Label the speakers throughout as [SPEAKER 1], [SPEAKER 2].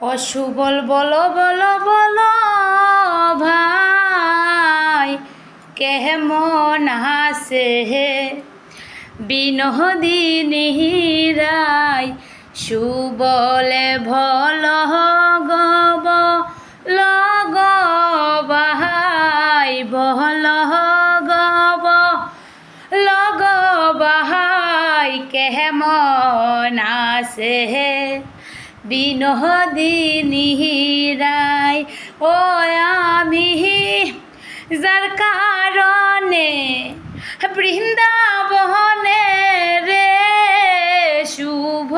[SPEAKER 1] অশুবল বল বল বল, ভাই কেমন হাসে হে? বিনোদিনী রায় সুবলে ভল গব লগ বাহাই বল গব লগ বাহাই কেমন আসে বিনোদিনী রায় ও আমি যার কারণে বৃন্দাবনে রে শুভ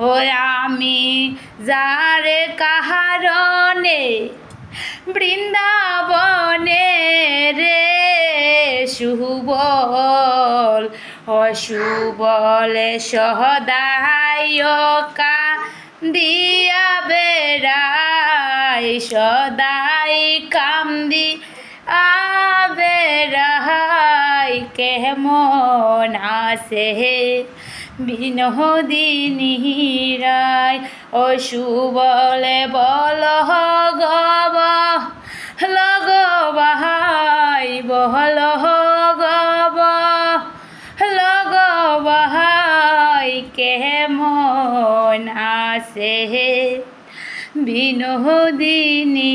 [SPEAKER 1] ও আমি যার কারণে বৃন্দাবনে রে সুবল অসুবলে সদায়কা দিয়া বেড়াই, সদাই কান্দি আবেড়াই কেমন আসে বিনোদিনী রায় অসুবলে বল গব লগ বাহাই বহল কেমন আসে বিনোদিনী